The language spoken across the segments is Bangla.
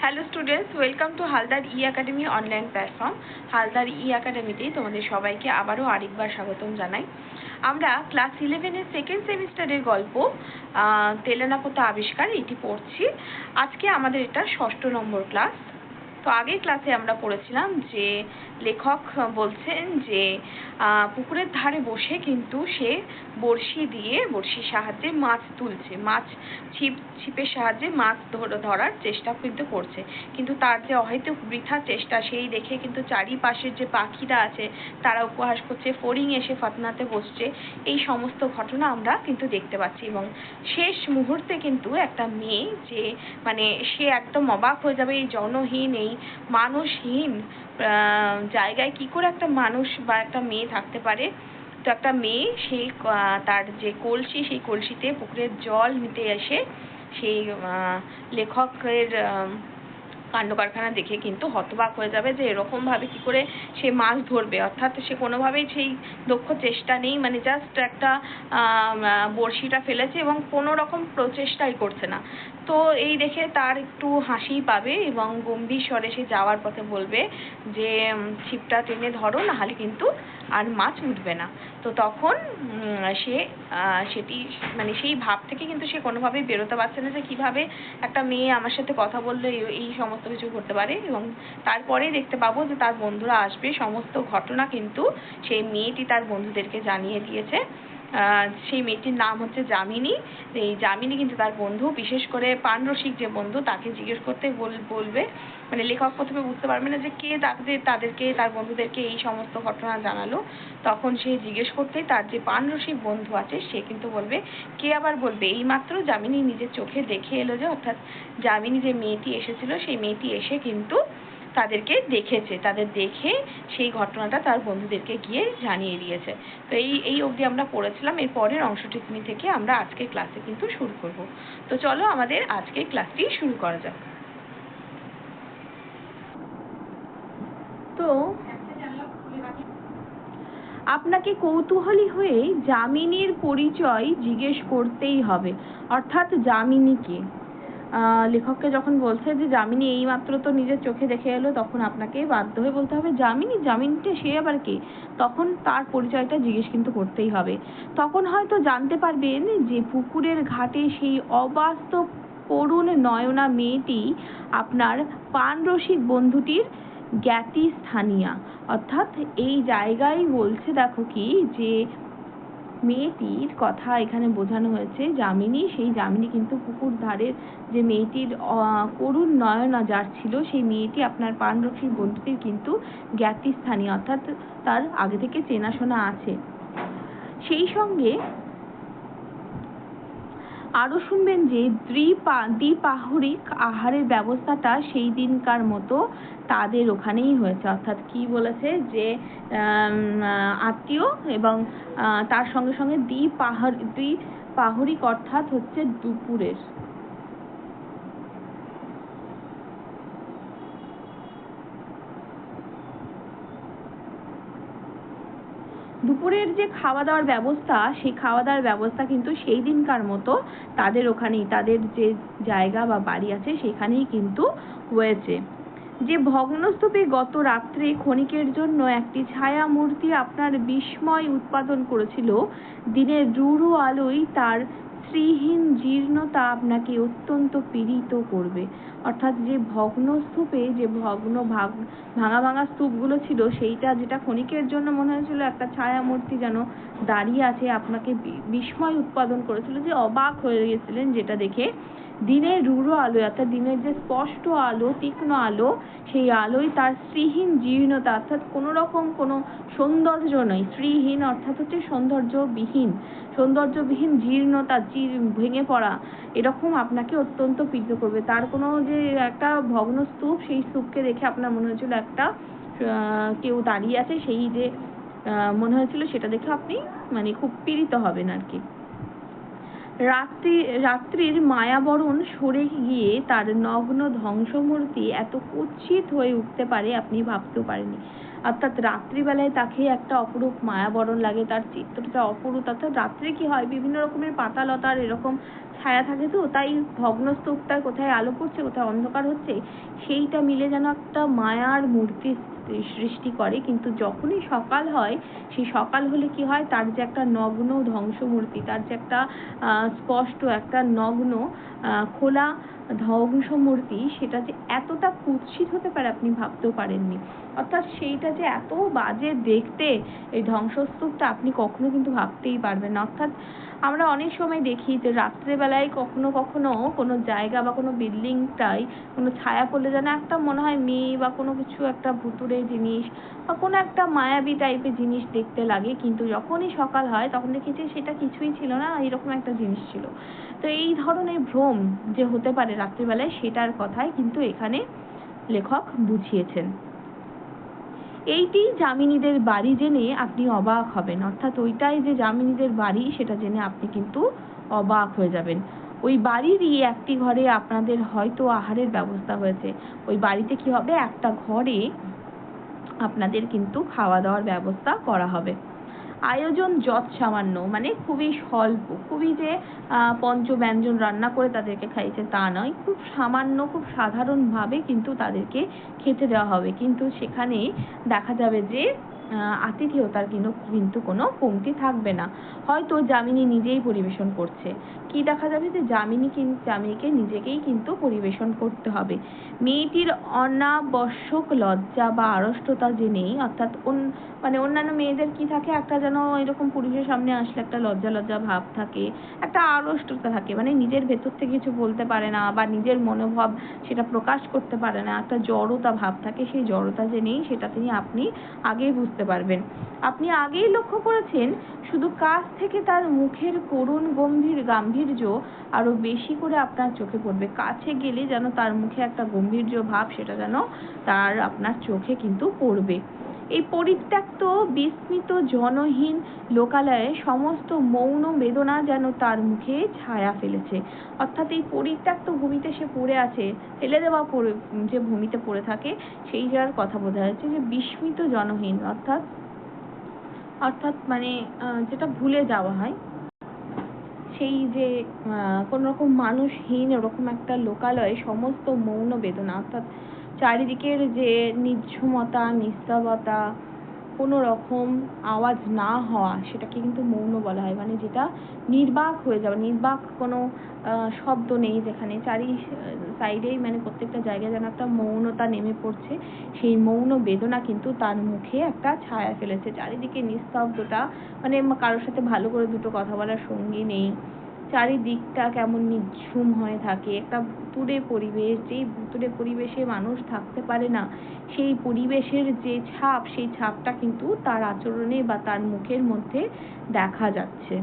Hello students welcome to Haldar E academy online platform Haldar E একাডেমিতেই তোমাদের সবাইকে আবারও আরেকবার স্বাগতম জানাই। আমরা ক্লাস ইলেভেনের সেকেন্ড সেমিস্টারের গল্প তেলেনাপোতা আবিষ্কার এটি পড়ছি। আজকে আমাদের এটা ষষ্ঠ নম্বর ক্লাস তো আগের ক্লাসে আমরা পড়েছিলাম যে লেখক বলছেন যে পুকুরের ধারে বসে কিন্তু সে বড়শি দিয়ে বড়শির সাহায্যে মাছ তুলছে। মাছ ছিপ, ছিপের সাহায্যে মাছ ধর- ধরার চেষ্টা কিন্তু করছে। কিন্তু তার যে অহেতুক বৃথা চেষ্টা, সেই দেখে কিন্তু চারিপাশের যে পাখিরা আছে, তারা উপহাস করছে, ফড়িং এসে ফাতনাতে বসছে। এই সমস্ত ঘটনা আমরা কিন্তু দেখতে পাচ্ছি এবং শেষ মুহূর্তে কিন্তু একটা মেয়ে যে মানে সে একদম অবাক হয়ে যাবে, এই জনহীন, এই মানুষহীন জায়গায় কি করে একটা মানুষ বা একটা মেয়ে থাকতে পারে? তো একটা মেয়ে সেই তার যে কলসি, সেই কলসিতে পুকুরের জল নিতে এসে সেই লেখকের কাণ্ড কারখানা দেখে কিন্তু হতবাক হয়ে যাবে যে এরকম ভাবে কি করে সে মাছ ধরবে। অর্থাৎ সে কোনোভাবেই সেই দক্ষ চেষ্টা নেই মানে জাস্ট একটা বড়শিটা ফেলেছে এবং কোনো রকম প্রচেষ্টাই করছে না। তো এই দেখে তার একটু হাসিই পাবে এবং গম্ভীর স্বরে সে যাওয়ার পথে বলবে যে ছিপটা টেনে ধরো, নাহলে কিন্তু আর মাছ উঠবে না। তো তখন সে সেটি মানে সেই ভাব থেকে কিন্তু সে কোনোভাবেই বেরোতে পারছে না যে কীভাবে একটা মেয়ে আমার সাথে কথা বললে এই- সমস্ত কিছু করতে পারে এবং তারপরেই দেখতে পাবো যে তার বন্ধুরা আসবে। সমস্ত ঘটনা কিন্তু সেই মেয়েটি তার বন্ধুদেরকে জানিয়ে দিয়েছে। সেই মেয়েটির নাম হচ্ছে যামিনী। এই যামিনী কিন্তু তার বন্ধু, বিশেষ করে পানরসিক যে বন্ধু, তাকে জিজ্ঞেস করতে বল- বলবে। মানে লেখক প্রথমে বুঝতে পারবে না যে কে তাদের, তাদেরকে, তার বন্ধুদেরকে এই সমস্ত ঘটনা জানালো। তখন সে জিজ্ঞেস করতেই তার যে পানরসিক বন্ধু আছে, সে কিন্তু বলবে, কে আবার বলবে? এইমাত্র যামিনী নিজের চোখে দেখে এলো যে, অর্থাৎ যামিনী যে মেয়েটি এসেছিল, সেই মেয়েটি এসে কিন্তু তাদেরকে দেখেছে তাদের দেখে সেই ঘটনাটা তার বন্ধুদেরকে গিয়ে জানিয়ে দিয়েছে। তো এই এই অবধি আমরা পড়েছিলাম এর পরের অংশটুকুনি থেকে আমরা আজকের ক্লাসে কিন্তু শুরু করব। তো চলো আমাদের আজকের ক্লাসটি শুরু করা যাক। তো আপনাকে কৌতূহলী হয়ে যামিনীর পরিচয় জিজ্ঞেস করতেই হবে। অর্থাৎ যামিনীকে আহ, লেখককে যখন বলছে যে যামিনী এইমাত্র তো নিজের চোখে দেখে এলো, তখন আপনাকে বাধ্য হয়ে বলতে হবে যামিনী যামিনীটা সে আবার কে? তখন তার পরিচয়টা জিজ্ঞেস কিন্তু করতেই হবে। তখন হয়তো জানতে পারবেন যে, পুকুরের ঘাটে সেই অবাস্তব করুণ নয়না মেয়েটি আপনার পানরসিক বন্ধুটির জ্ঞাতি স্থানীয়া অর্থাৎ এই জায়গায় বলছে দেখো কি, যে মেয়েটির কথা এখানে বোঝানো হয়েছে। যামিনী, সেই যামিনী কিন্তু পুকুর ধারের যে মেয়েটির করুণ নয়না যার ছিল, সেই মেয়েটি আপনার পানরক্ষীর বন্ধুটির কিন্তু জ্ঞাতি স্থানীয় অর্থাৎ তার আগে থেকে চেনাশোনা আছে। সেই সঙ্গে আরও শুনবেন যে দ্বিপা, দ্বিপাহরিক আহারের ব্যবস্থাটা সেই দিনকার মতো তাদের ওখানেই হয়েছে। অর্থাৎ কি বলেছে যে আত্মীয় এবং তার সঙ্গে সঙ্গে দ্বিপাহার, দ্বিপাহরিক অর্থাৎ হচ্ছে দুপুরের। দুপুরের যে খাওয়া দাওয়ার ব্যবস্থা, সেই খাওয়া দাওয়ার ব্যবস্থা কিন্তু সেই দিনকার মতো তাদের ওখানেই, তাদের যে জায়গা বা বাড়ি আছে সেখানেই কিন্তু হয়েছে। যে ভগ্নস্তূপে গত রাত্রে ক্ষণিকের জন্য একটি ছায়া মূর্তি আপনার বিস্ময় উৎপাদন করেছিল, দিনের রূঢ় আলোয় তার শ্রীহীন জীর্ণতা আপনাকে অত্যন্ত পীড়িত করবে। অর্থাৎ যে ভগ্ন স্তূপে, যে ভগ্ন ভাগ, ভাঙা ভাঙা স্তূপগুলো ছিল, সেইটা যেটা ক্ষণিকের জন্য মনে হয়েছিল একটা ছায়া মূর্তি যেন দাঁড়িয়ে আছে, আপনাকে বিস্ময় উৎপাদন করেছিল, যে অবাক হয়ে গেছিলেন যেটা দেখে। দিনের রূঢ় আলো অর্থাৎ দিনের যে স্পষ্ট আলো, তীক্ষ্ণ আলো, সেই আলোয় তার শ্রীহীন জীর্ণতা, অর্থাৎ কোনো রকম কোনো সৌন্দর্য নয়। শ্রীহীন অর্থাৎ হচ্ছে সৌন্দর্যবিহীন সৌন্দর্যবিহীন জীর্ণতা, জীর- ভেঙে পড়া, এরকম আপনাকে অত্যন্ত পীড়িত করবে। তার কোনো যে একটা ভগ্ন স্তূপ, সেই স্তূপকে দেখে আপনার মনে হয়েছিল একটা কেউ দাঁড়িয়ে আছে, সেই যে মনে হয়েছিল, সেটা দেখে আপনি মানে খুব পীড়িত হবেন আর কি। রাত্রি, রাত্রির মায়াবরণ সরে গিয়ে তার নগ্ন ধ্বংসমূর্তি এত কুৎসিত হয়ে উঠতে পারে আপনি ভাবতেও পারেননি। অর্থাৎ রাত্রিবেলায় তাকে একটা অপরূপ মায়াবরণ লাগে, তার চিত্রটা অপরূপ, অর্থাৎ রাত্রে কি হয়, বিভিন্ন রকমের পাতালতার এরকম ছায়া থাকে তো, তাই ভগ্নস্তূপটায় কোথায় আলো পড়ছে, কোথায় অন্ধকার হচ্ছে, সেইটা মিলে যেন একটা মায়ার মূর্তি সৃষ্টি করে, কিন্তু যখনই সকাল হয়, সেই সকাল হলে কি হয়, তার যে একটা নগ্ন ধ্বংসমূর্তি, তার যে একটা স্পষ্ট একটা নগ্ন খোলা ধ্বংস মূর্তি সেটা যে এতটা কুৎসিত হতে পারে আপনি ভাবতেও পারেননি। অর্থাৎ সেইটা যে এত বাজে দেখতে, এই ধ্বংসস্তূপটা আপনি কখনো কিন্তু ভাবতেই পারবেন না। অর্থাৎ আমরা অনেক সময় দেখি যে রাত্রেবেলায় কখনো কখনো কোনো জায়গা বা কোনো বিল্ডিংটাই কোনো ছায়া পড়লে যেন একটা মনে হয় মেয়ে বা কোনো কিছু একটা ভুতুরে জিনিস বা কোনো একটা মায়াবী টাইপের জিনিস দেখতে লাগে। কিন্তু যখনই সকাল হয় তখন দেখি যে সেটা কিছুই ছিল না, এরকম একটা জিনিস ছিল। তো এই ধরনের ভ্রম যে হতে পারে রাত্রিবেলায় সেটার কথাই কিন্তু এখানে লেখক বুঝিয়েছেন। এইটি যামিনীদের বাড়ি জেনে আপনি অবাক হবেন। অর্থাৎ ওইটাই যে যামিনীদের বাড়ি, সেটা জেনে আপনি কিন্তু অবাক হয়ে যাবেন। ওই বাড়িরই একটি ঘরে আপনাদের হয়তো আহারের ব্যবস্থা হয়েছে। ওই বাড়িতে কি হবে? একটা ঘরে আপনাদের কিন্তু খাওয়া দাওয়ার ব্যবস্থা করা হবে। আয়োজন যত সামান্য মানে খুবই স্বল্প, খুবই যে পঞ্চ ব্যঞ্জন রান্না করে তাদেরকে খাইয়েছে তা নয়, খুব সামান্য, খুব সাধারণভাবে কিন্তু তাদেরকে খেতে দেওয়া হবে। কিন্তু সেখানে দেখা যাবে যে আতিথেয়তার কিন্তু কিন্তু কোনো কমতি থাকবে না। হয়তো যামিনী নিজেই পরিবেশন করছে। কি দেখা যাবে যে যামিনী যামিনীকে নিজেকেই কিন্তু পরিবেশন করতে হবে। মেয়েটির অনাবশ্যক লজ্জা বা আড়ষ্টতা যে নেই, অর্থাৎ মানে অন্যান্য মেয়েদের কি থাকে? একটা যেন এরকম পুরুষের সামনে আসলে একটা লজ্জা লজ্জা ভাব থাকে, একটা আড়ষ্টতা থাকে। মানে নিজের ভেতর থেকে কিছু বলতে পারে না বা নিজের মনোভাব সেটা প্রকাশ করতে পারে না। একটা জড়তা ভাব থাকে। সেই জড়তা যে নেই, সেটা তিনি আপনি আগেই বুঝতে পারবেন। আপনি আগেই লক্ষ্য করেছেন, শুধু কাছ থেকে তার মুখের করুণ গম্ভীর গাম্ভীর্য আরও বেশি করে আপনার চোখে পড়বে। কাছে গেলে যেন তার মুখে একটা গম্ভীর্য ভাব, সেটা যেন তার আপনার চোখে কিন্তু পড়বে। এই পরিত্যক্ত, বিস্মিত, জনহীন লোকালয়ে সমস্ত মৌন বেদনা যেন তার মুখে ছায়া ফেলেছে। অর্থাৎ এই পরিত্যক্ত ভূমিতে সে পড়ে আছে, ফেলে দেওয়া পড়ে, যে ভূমিতে পড়ে থাকে, সেই যার কথা বোঝা যাচ্ছে যে বিস্মিত জনহীন, অর্থাৎ অর্থাৎ মানে যেটা ভুলে যাওয়া হয়। সেই যে কোন রকম মানুষহীন, ওরকম একটা লোকালয়ে সমস্ত মৌন বেদনা, অর্থাৎ চারিদিকের যে নিঝুমতা নিস্তবতা কোনো রকম আওয়াজ না হওয়া, সেটাকে কিন্তু মৌন বলা হয়। মানে যেটা নির্বাক হয়ে যাওয়া, নির্বাক কোনো শব্দ নেই যেখানে। চারি সাইডেই মানে প্রত্যেকটা জায়গায় যেন একটা মৌনতা নেমে পড়ছে। সেই মৌন বেদনা কিন্তু তার মুখে একটা ছায়া ফেলেছে। চারিদিকে নিস্তব্ধতা মানে কারোর সাথে ভালো করে দুটো কথা বলার সঙ্গী নেই। চারিদিকটা কেমন নিঝুম হয়ে থাকে। একটা ভুতুড়ে পরিবেশ, যেই ভুতুড়ে পরিবেশে মানুষ থাকতে পারে না, সেই পরিবেশের যে ছাপ, সেই ছাপটা কিন্তু তার আচরণে বা তার মুখের মধ্যে দেখা যাচ্ছে।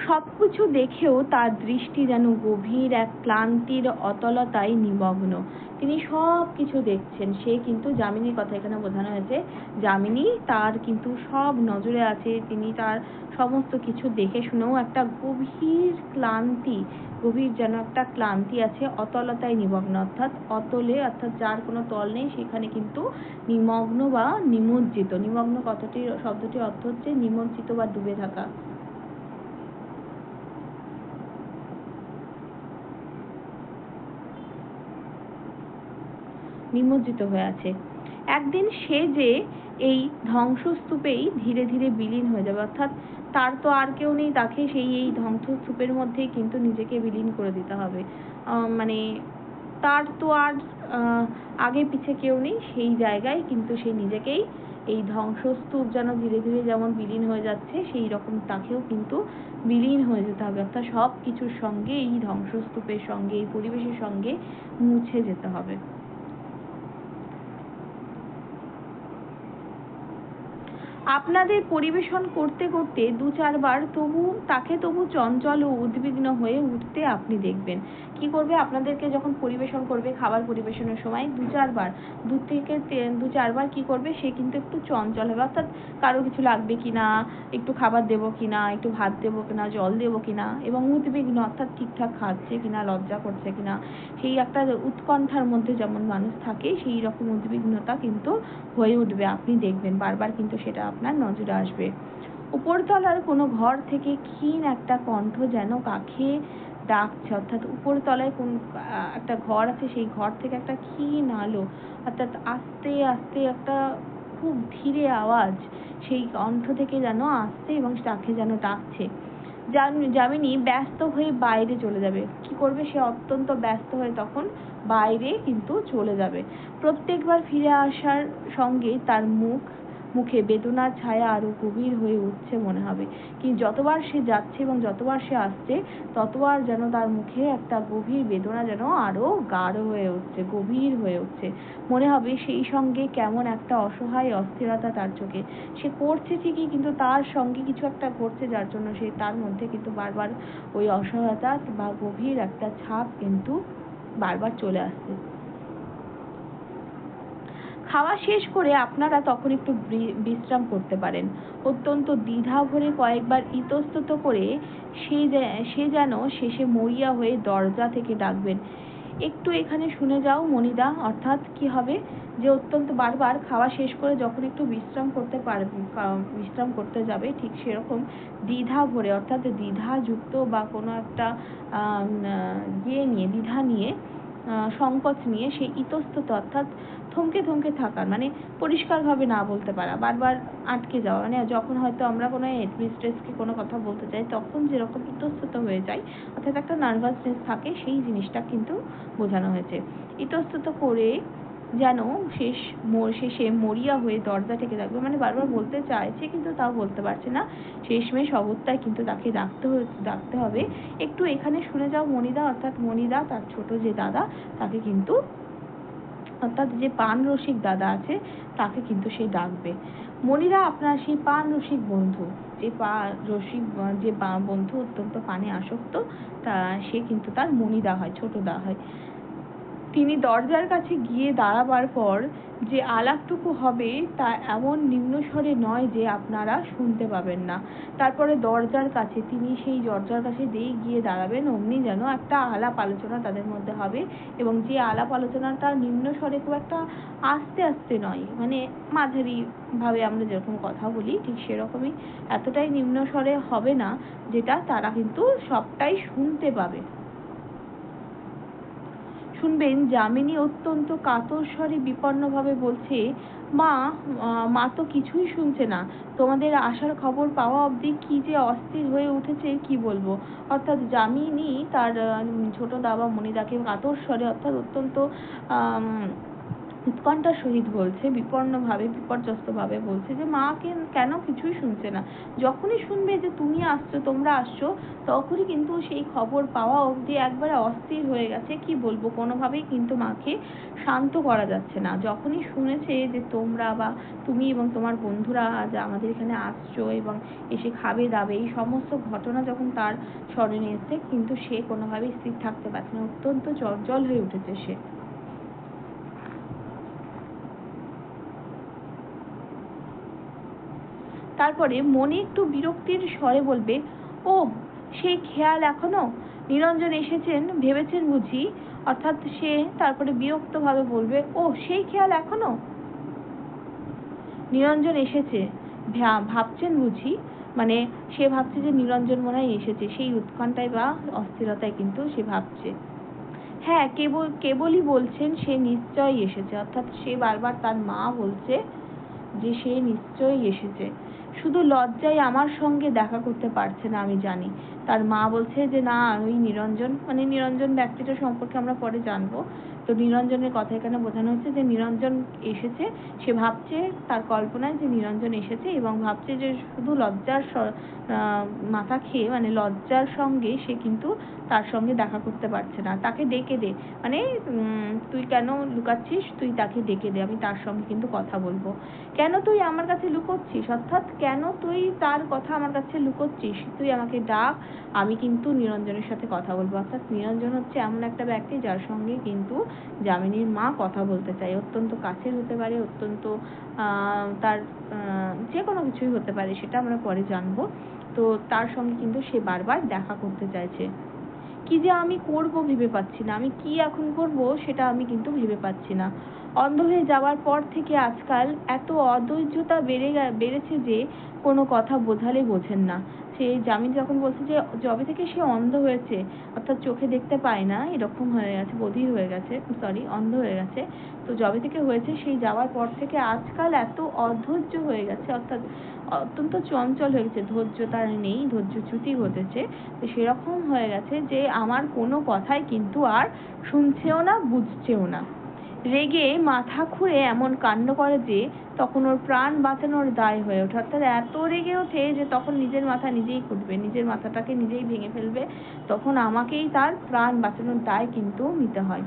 সবকিছু দেখেও তার দৃষ্টি যেন গভীর এক ক্লান্তির অতলতায় নিমগ্ন। তিনি সব কিছু দেখছেন। সে কিন্তু যামিনীর কথা এখানে বোঝানো হয়েছে। যামিনী তার কিন্তু সব নজরে আছে। তিনি তার সমস্ত কিছু দেখে শুনেও একটা গভীর ক্লান্তি, গভীর যেন একটা ক্লান্তি আছে, অতলতায় নিমগ্ন। অর্থাৎ অতলে, অর্থাৎ যার কোনো তল নেই, সেখানে কিন্তু নিমগ্ন বা নিমজ্জিত। নিমগ্ন কথাটির, শব্দটির অর্থ হচ্ছে নিমজ্জিত বা ডুবে থাকা। নিমজ্জিত হয়ে আছে। একদিন সে যে এই ধ্বংসস্তূপেই ধীরে ধীরে বিলীন হয়ে যাবে, অর্থাৎ তার তো আর কেউ নেই, তাকে সেই এই ধ্বংসস্তূপের মধ্যেই কিন্তু নিজেকে বিলীন করে দিতে হবে। মানে তার তো আর আগে পিছে কেউ নেই, সেই জায়গায় কিন্তু সে নিজেকেই এই ধ্বংসস্তূপ যেন ধীরে ধীরে যেমন বিলীন হয়ে যাচ্ছে, সেই রকম তাকেও কিন্তু বিলীন হয়ে যেতে হবে। অর্থাৎ সব কিছুর সঙ্গে, এই ধ্বংসস্তূপের সঙ্গে, এই পরিবেশের সঙ্গে মুছে যেতে হবে। আপনাদের পরিবেশন করতে করতে দু চারবার তবু, তাকে তবু চঞ্চল ও উদ্বিগ্ন হয়ে উঠতে আপনি দেখবেন। কি করবে? আপনাদেরকে যখন পরিবেশন করবে, খাবার পরিবেশনের সময় দু চারবার, দু থেকে দু চারবার কি করবে? সে কিন্তু একটু চঞ্চল হবে। অর্থাৎ কারও কিছু লাগবে কি না একটু খাবার দেবো কিনা, একটু ভাত দেবো কি না জল দেবো কিনা, এবং উদ্বিগ্ন, অর্থাৎ ঠিকঠাক খাচ্ছে কি না লজ্জা করছে কিনা, সেই একটা উৎকণ্ঠার মধ্যে যেমন মানুষ থাকে, সেই রকম উদ্বিগ্নতা কিন্তু হয়ে উঠবে। আপনি দেখবেন, বারবার কিন্তু সেটা আপনার নজরে আসবে। উপরতলার কোনো ঘর থেকে ক্ষীণ একটা কণ্ঠ যেন কাকে ডাকছে, অর্থাৎ উপরতলায় কোন একটা ঘর আছে, সেই ঘর থেকে একটা ক্ষীণ আলো, অর্থাৎ আস্তে আস্তে একটা খুব ধীরে আওয়াজ, সেই কণ্ঠ থেকে যেন আসছে এবং তাকে যেন ডাকছে। যামিনী ব্যস্ত হয়ে বাইরে চলে যাবে। কি করবে? সে অত্যন্ত ব্যস্ত হয়ে তখন বাইরে কিন্তু চলে যাবে। প্রত্যেকবার ফিরে আসার সঙ্গে তার মুখ মুখে বেদনার ছায়া আরও গভীর হয়ে উঠছে মনে হবে। কি যতবার সে যাচ্ছে এবং যতবার সে আসছে, ততবার যেন তার মুখে একটা গভীর বেদনা যেন আরও গাঢ় হয়ে উঠছে, গভীর হয়ে উঠছে। মনে হবে সেই সঙ্গে কেমন একটা অসহায় অস্থিরতা তার চোখে। সে করছে ঠিকই, কিন্তু তার সঙ্গে কিছু একটা ঘটছে যার জন্য সে তার মধ্যে কিন্তু বারবার ওই অসহায়তা বা গভীর একটা ছাপ কিন্তু বারবার চলে আসছে। খাওয়া শেষ করে আপনারা তখন একটু বিশ্রাম করতে পারেন। অত্যন্ত দ্বিধা ভরে কয়েকবার ইতস্তত করে সে সে যেন শেষে মরিয়া হয়ে দরজা থেকে ডাকবেন। একটু এখানে শুনে যাও মনিদা, অর্থাৎ কি হবে? যে অত্যন্ত বারবার খাওয়া শেষ করে যখন একটু বিশ্রাম করতে পারবে বিশ্রাম করতে যাবে, ঠিক সেরকম দ্বিধা ভরে, অর্থাৎ দ্বিধাযুক্ত বা কোনো একটা ইয়ে নিয়ে, দ্বিধা নিয়ে সংকোচ নিয়ে সেই ইতস্তত অর্থাৎ থমকে থমকে থাকার মানে পরিষ্কারভাবে না বলতে পারা, বারবার আটকে যাওয়া মানে যখন হয়তো আমরা কোনো হেডমিস্ট্রেসকে কোনো কথা বলতে চাই তখন যেরকম ইতস্তত হয়ে যায় অর্থাৎ একটা নার্ভাসনেস থাকে, সেই জিনিসটা কিন্তু বোঝানো হয়েছে। ইতস্তত করে যেন শেষ শেষে মরিয়া হয়ে দরজা থেকে থাকবে মানে বারবার বলতে চাইছে কিন্তু তাও বলতে পারছে না। শেষমেশ অবস্থায় কিন্তু তাকে ডাকতে ডাকতে হবে। একটু এখানে শুনে যাও মনিদা অর্থাৎ মনিদা তার ছোট যে দাদা, তাকে কিন্তু, অর্থাৎ যে পান রসিক দাদা আছে, তাকে কিন্তু সে ডাকবে। মনিরা আপনার সেই পান রসিক বন্ধু, যে পা, রসিক, যে বন্ধু অত্যন্ত পানে আসক্ত, তা, সে কিন্তু তার মনিদা হয়, ছোট দা হয়। তিনি দরজার কাছে গিয়ে দাঁড়াবার পর যে আলাপটুকু হবে তা এমন নিম্নস্বরে নয় যে আপনারা শুনতে পাবেন না। তারপরে দরজার কাছে, তিনি সেই দরজার কাছে দিয়ে গিয়ে দাঁড়াবেন, অমনি যেন একটা আলাপ আলোচনা তাদের মধ্যে হবে এবং যে আলাপ আলোচনাটা নিম্ন স্বরে খুব একটা আস্তে আস্তে নয় মানে মাঝারি ভাবে আমরা যেরকম কথা বলি, ঠিক সেরকমই এতটাই নিম্ন স্বরে হবে না যেটা তারা কিন্তু সবটাই শুনতে পাবে। শুনবেন, যামিনী অত্যন্ত কাতর স্বরে বিপন্নভাবে বলছে, মা মা তো কিছুই শুনছে না। তোমাদের আসার খবর পাওয়া অবধি কি যে অস্থির হয়ে উঠেছে, কি বলব? অর্থাৎ যামিনী তার ছোট দাবা মনিদাকে কাতর স্বরে অর্থাৎ অত্যন্ত উৎকণ্ঠার সহিত বলছে বিপন্নভাবে বিপর্যস্তভাবে বলছে যে, মা কেন কিছুই শুনছে না। যখনই শুনবে যে তুমি আসছো, তোমরা আসছো, তখনই কিন্তু সেই খবর পাওয়া অবধি একবারে অস্থির হয়ে গেছে। কি বলব? কোনোভাবেই কিন্তু মাকে শান্ত করা যাচ্ছে না। যখনই শুনেছে যে তোমরা বা তুমি এবং তোমার বন্ধুরা আজ আমাদের এখানে আসছো এবং এসে খাবে দাবে, এই সমস্ত ঘটনা যখন তার স্মরণে এসছে, কিন্তু সে কোনোভাবেই স্থির থাকতে পারছে না। অত্যন্ত চঞ্চল হয়ে উঠেছে সে। তারপরে মনে একটু বিরক্তির স্বরে বলবে, ও সেই খেয়াল এখনও? নিরঞ্জন এসেছেন, ভেবেছেন বুঝি, অর্থাৎ সে তারপরে বিরক্তভাবে বলবে, ও, সেই খেয়াল এখনও? নিরঞ্জন এসেছে ভাবছেন বুঝি মানে সে ভাবছে যে নিরঞ্জন মনে হয় এসেছে, সেই উৎকণ্ঠায় বা অস্থিরতায় কিন্তু সে ভাবছে। হ্যাঁ কেবল, কেবলই বলছেন সে নিশ্চয়ই এসেছে, অর্থাৎ সে বারবার তার মা বলছে যে সে নিশ্চয়ই এসেছে। শুধু লজ্জায় আমার সঙ্গে দেখা করতে পারছে না, আমি জানি। তার মা বলছে যে, না, ওই নিরঞ্জন। মানে নিরঞ্জন ব্যক্তিটা সম্পর্কে আমরা পরে জানব। তো নিরঞ্জনের কথা এখানে বোঝানো হচ্ছে যে নিরঞ্জন এসেছে, সে ভাবছে তার কল্পনায় যে নিরঞ্জন এসেছে এবং ভাবছে যে শুধু লজ্জার মাথা খেয়ে মানে লজ্জার সঙ্গে সে কিন্তু তার সঙ্গে দেখা করতে পারছে না। তাকে ডেকে দে। মানে তুই কেন লুকাচ্ছিস? তুই তাকে ডেকে দে। আমি তার সঙ্গে কিন্তু কথা বলব। কেন তুই আমার কাছে লুকোচ্ছিস? অর্থাৎ কেন তুই তার কথা আমার কাছে লুকোচ্ছিস? তুই আমাকে ডাক, আমি কিন্তু নিরঞ্জনের সাথে কথা বলব। অর্থাৎ নিরঞ্জন হচ্ছে এমন একটা ব্যক্তি যার সঙ্গে কিন্তু যামিনীর মা কথা বলতে চায়। অত্যন্ত কাছের হতে পারে, অত্যন্ত তার যে কোনো কিছুই হতে পারে, সেটা আমরা পরে জানব। তো তার সঙ্গে কিন্তু সে বারবার দেখা করতে চাইছে। কি যে আমি করব ভেবে পাচ্ছি না। আমি কি এখন করব সেটা আমি কিন্তু ভেবে পাচ্ছি না। অন্ধ হয়ে যাওয়ার পর থেকে আজকাল এত অধৈর্যতা বেড়ে বেড়েছে যে কোনো কথা বোঝালে বোঝেন না। সে জামিন যখন বলছে যে যবে থেকে সে অন্ধ হয়েছে, অর্থাৎ চোখে দেখতে পায় না, এরকম হয়ে গেছে, বধির হয়ে গেছে সরি অন্ধ হয়ে গেছে, তো যবে থেকে হয়েছে সেই যাওয়ার পর থেকে আজকাল এত অধৈর্য হয়ে গেছে, অর্থাৎ অত্যন্ত চঞ্চল হয়ে গেছে, ধৈর্য তার নেই ধৈর্যচ্যুতি ঘটেছে, তো সেরকম হয়ে গেছে যে আমার কোনো কথাই কিন্তু আর শুনছেও না, বুঝছেও না। রেগে মাথা খুঁড়ে এমন কাণ্ড করে যে তখন ওর প্রাণ বাঁচানোর দায় হয়ে ওঠে। অর্থাৎ এত রেগে ওঠে যে তখন নিজের মাথা নিজেই কুটবে নিজের মাথাটাকে নিজেই ভেঙে ফেলবে। তখন আমাকেই তার প্রাণ বাঁচানোর দায় কিন্তু নিতে হয়।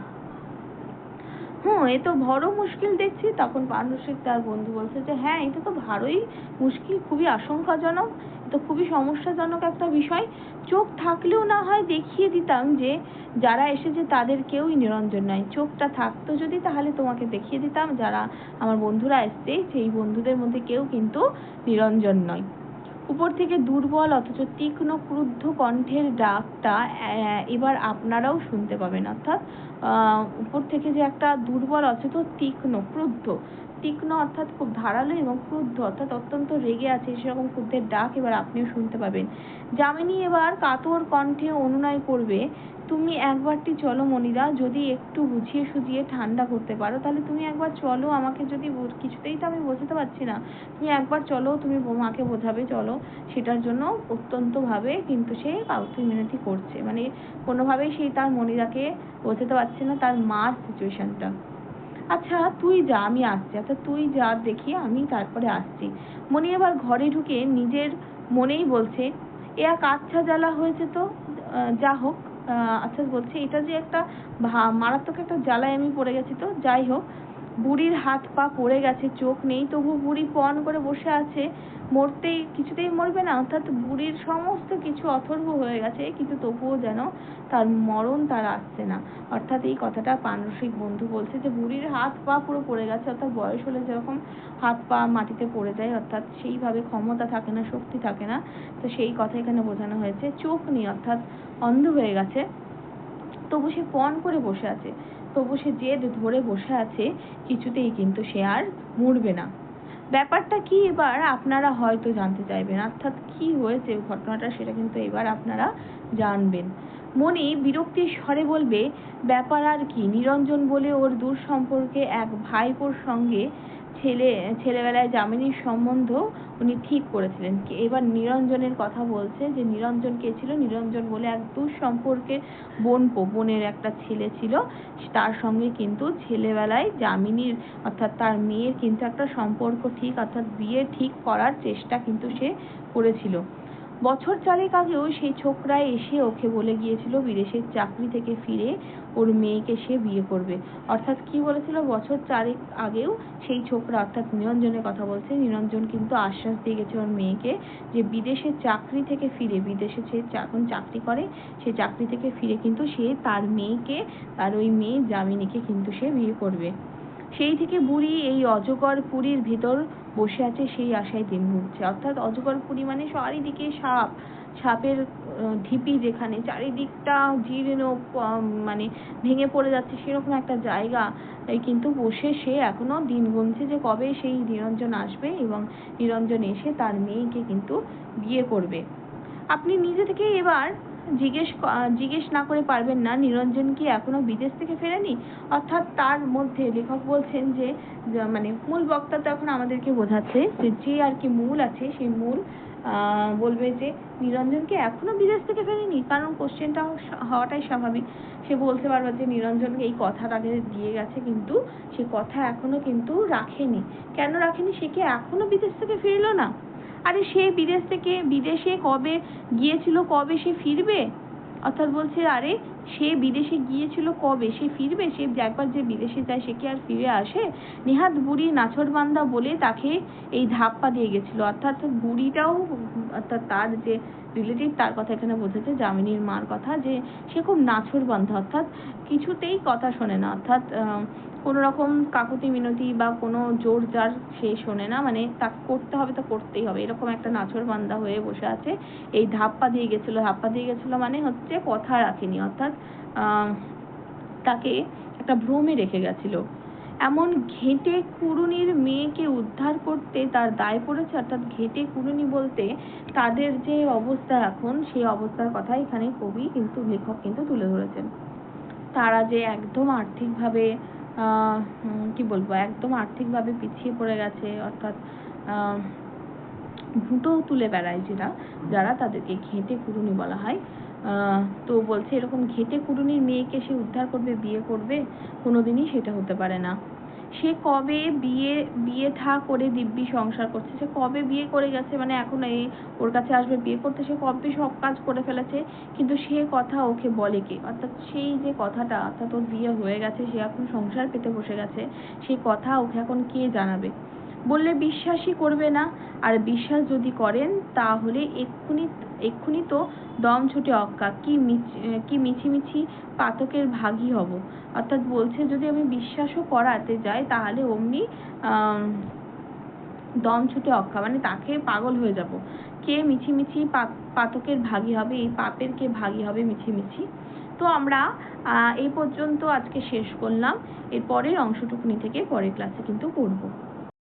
হুম এ তো বড় মুশকিল দেখছি। তখন পারসিক তার বন্ধু বলছে যে হ্যাঁ এটা তো ভারই মুশকিল, খুবই আশঙ্কাজনক। তো খুবই সমস্যাজনক একটা বিষয়। চোখ থাকলেও না হয় দেখিয়ে দিতাম যে, যারা এসেছে তাদের কেউই নিরঞ্জন নয়। চোখটা থাকতো যদি, তাহলে তোমাকে দেখিয়ে দিতাম। যারা আমার বন্ধুরা এসছে, সেই বন্ধুদের মধ্যে কেউ কিন্তু নিরঞ্জন নয়। উপর থেকে দুর্বল অথচ তীক্ষ্ণ ক্রুদ্ধ কণ্ঠের ডাকটা এবার আপনারাও শুনতে পাবেন। অর্থাৎ উপর থেকে যে একটা দুর্বল অথচ তীক্ষ্ণ, ক্রুদ্ধ তীক্ষ্ণ অর্থাৎ খুব ধারালো এবং ক্রুদ্ধ, অর্থাৎ অত্যন্ত রেগে আছে, সেরকম ক্রুদ্ধের ডাক এবার আপনিও শুনতে পাবেন। যামিনী এবার কাতর কণ্ঠে অনুনয় করবে, তুমি একবারটি চলো মনিরা যদি একটু বুঝিয়ে সুঝিয়ে ঠান্ডা করতে পারো, তাহলে তুমি একবার চলো, আমাকে যদি কিছুতেই তো আমি বোঝাতে পারছি না। তুমি একবার চলো, তুমি মাকে বোঝাবে, চলো। সেটার জন্য অত্যন্ত ভাবে কিন্তু সে কাউকে মিনতি করছে। মানে কোনোভাবেই সেই তার মনিরাকে বোঝাতে পারছে না, তার মার সিচুয়েশনটা আচ্ছা তুই যা, আমি আসছি। আচ্ছা তুই যা, দেখি আমি তারপরে আসছি। মনি আবার ঘরে ঢুকে নিজের মনেই বলছে, এ এক আচ্ছা জ্বালা হয়েছে তো? যা হোক আচ্ছা বলছে, এটা যে একটা মারাত্মক একটা জ্বালায় আমি পড়ে গেছি তো? যাই হোক বুড়ির হাত পা পড়ে গেছে, চোখ নেই, তবু বুড়ি পণ করে বসে আছে। মরতেই কিছুতেই মরবে না, অর্থাৎ বুড়ির সমস্ত কিছু অথর্ব হয়ে গেছে, কিন্তু তবুও যেন তার মরণ তার আসছে না। অর্থাৎ এই কথাটা পানরসিক বন্ধু বলছে যে, বুড়ির হাত পা পুরো পড়ে গেছে, অর্থাৎ বয়স হলে যেরকম হাত পা মাটিতে পড়ে যায়, অর্থাৎ সেইভাবে ক্ষমতা থাকে না, শক্তি থাকে না। তো সেই কথা এখানে বোঝানো হয়েছে। চোখ নেই, অর্থাৎ অন্ধ হয়ে গেছে। তবু সে পণ করে বসে আছে। তবু সে জেদ ধরে বসে আছে, কিছুতেই কিন্তু সে আর মরবে না। ব্যাপারটা কি এবার আপনারা হয়তো জানতে চাইবেন, অর্থাৎ কি হয়েছে ঘটনাটা সেটা কিন্তু এবার আপনারা জানবেন। মনে বিরক্তির স্বরে বলবে, ব্যাপার আর কি? নিরঞ্জন বলে ওর দূর সম্পর্কে এক ভাইপোর সঙ্গে ছেলে, ছেলেবেলায় যামিনীর সম্বন্ধ উনি ঠিক করেছিলেন। এবার নিরঞ্জনের কথা বলছে যে, নিরঞ্জন কে ছিল? নিরঞ্জন বলে এক সম্পর্কে বোনপো, বোনের একটা ছেলে ছিল। তার সঙ্গে কিন্তু ছেলেবেলায় যামিনীর, অর্থাৎ তার মেয়ের কিন্তু একটা সম্পর্ক ঠিক, অর্থাৎ বিয়ে ঠিক করার চেষ্টা কিন্তু সে করেছিল। বছর চারেক আগেও সেই ছোকরা এসে ওকে বলে গিয়েছিল বিদেশের চাকরি থেকে ফিরে ওর মেয়েকে সে বিয়ে করবে। অর্থাৎ কি বলেছিল? বছর চারেক আগেও সেই ছোকরা, অর্থাৎ নিরঞ্জনের কথা বলছে, নিরঞ্জন কিন্তু আশ্বাস দিয়ে গেছে ওর মেয়েকে যে বিদেশের চাকরি থেকে ফিরে, বিদেশে সে এখন চাকরি করে, সে চাকরি থেকে ফিরে কিন্তু সে তার মেয়েকে, তার ওই মেয়ে যামিনীকে কিন্তু সে বিয়ে করবে। সেই থেকে বুড়ি এই অজগর পুরীর ভিতর বসে আছে সেই আশায় দিন গুনছে অর্থাৎ অজগর পুরী মানে চারিদিকে সাপ, সাপের ঢিপি যেখানে, চারিদিকটা জীর্ণ মানে ভেঙে পড়ে যাচ্ছে সেরকম একটা জায়গা কিন্তু বসে সে এখনও দিন গুনছে যে কবে সেই নিরঞ্জন আসবে এবং নিরঞ্জন এসে তার মেয়েকে কিন্তু বিয়ে করবে। আপনি নিজে থেকে এবার জিজ্ঞেস জিজ্ঞেস না করে পারবেন না। নিরঞ্জন কি এখনও বিদেশ থেকে ফেরেনি? অর্থাৎ তার মধ্যে লেখক বলছেন যে মানে মূল বক্তা তো এখন আমাদেরকে বোঝাচ্ছে যে যে আর কি মূল আছে, সেই মূল বলবে যে নিরঞ্জনকে এখনও বিদেশ থেকে ফেরেনি? কারণ কোশ্চেনটা হওয়াটাই স্বাভাবিক। সে বলতে পারবে যে নিরঞ্জনকে এই কথা আগে দিয়ে গেছে কিন্তু সে কথা এখনও কিন্তু রাখেনি। কেন রাখেনি? সে কি এখনও বিদেশ থেকে ফিরলো না? আরে সে বিদেশ থেকে, বিদেশে কবে গিয়েছিল, কবে সে ফিরবে? অর্থাৎ বলছে, আরে সে বিদেশে গিয়েছিল কবে? সে ফিরবে? সে একবার যে বিদেশে যায়, সে কি আর ফিরে আসে? নেহাত বুড়ি নাছরবান্দা বলে তাকে এই ধাপ্পা দিয়ে গেছিল। অর্থাৎ বুড়িটাও, অর্থাৎ তার যে রিলেটিভ তার কথা এখানে বোঝাচ্ছে, যামিনীর মার কথা, যে সে খুব নাছরবান্ধা, অর্থাৎ কিছুতেই কথা শোনে না, অর্থাৎ কোনো রকম কাকুতি মিনতি বা কোনো জোর জার সে শোনে না মানে তাকে করতে হবে তো করতেই হবে, এরকম একটা নাছর বান্দা হয়ে বসে আছে, এই ধাপ্পা দিয়ে গেছিল, ধাপ্পা দিয়ে গেছিল মানে হচ্ছে কথা রাখেনি, অর্থাৎ তাকে একটা ভ্রমে রেখে গেছিল। এমন ঘেঁটে কুড়ুনির মেয়েকে উদ্ধার করতে তার দায় পড়েছে, অর্থাৎ ঘেঁটে কুড়ুনি বলতে তাদের যে অবস্থা এখন, সেই অবস্থার কথা এখানে কবি কিন্তু লেখক কিন্তু তুলে ধরেছেন। তারা যে একদম আর্থিকভাবে কি বলব, একদম আর্থিকভাবে পিছিয়ে পড়ে গেছে, অর্থাৎ ভুটো তুলে বেড়ায় যারা যারা তাদেরকে ঘেঁটে কুড়ুনি বলা হয়। তো বলছে এরকম ঘেঁটে কুড়ুনির মেয়েকে সে উদ্ধার করবে, বিয়ে করবে, কোনোদিনই সেটা হতে পারে না। সে কবে বিয়ে বিয়ে থা করে দিব্যি সংসার করছে? সে কবে বিয়ে করে গেছে? মানে এখন এই ওর কাছে আসবে বিয়ে করতে, সে কবে সব কাজ করে ফেলেছে? কিন্তু সে কথা ওকে বলে কে? অর্থাৎ সেই যে কথাটা, অর্থাৎ ওর বিয়ে হয়ে গেছে, সে এখন সংসার পেতে বসে গেছে সেই কথা ওকে এখন কে জানাবে? বললে বিশ্বাসই করবে না। আর বিশ্বাস যদি করেন, তাহলে এক্ষুনি এক্ষুনি তো দম ছুটে অক্কা কি কি মিছিমিছি পাতকের ভাগী হব। অর্থাৎ বলছে, যদি আমি বিশ্বাসও করাতে যাই, তাহলে অমনি দম ছুটে অক্কা মানে তাকে পাগল হয়ে যাব। কে মিছিমিছি পাতকের ভাগী হবে? এই পাপের কে ভাগী হবে মিছিমিছি? তো আমরা এই পর্যন্ত আজকে শেষ করলাম। এর পরের অংশটুকুনি থেকে পরের ক্লাসে কিন্তু পড়ব।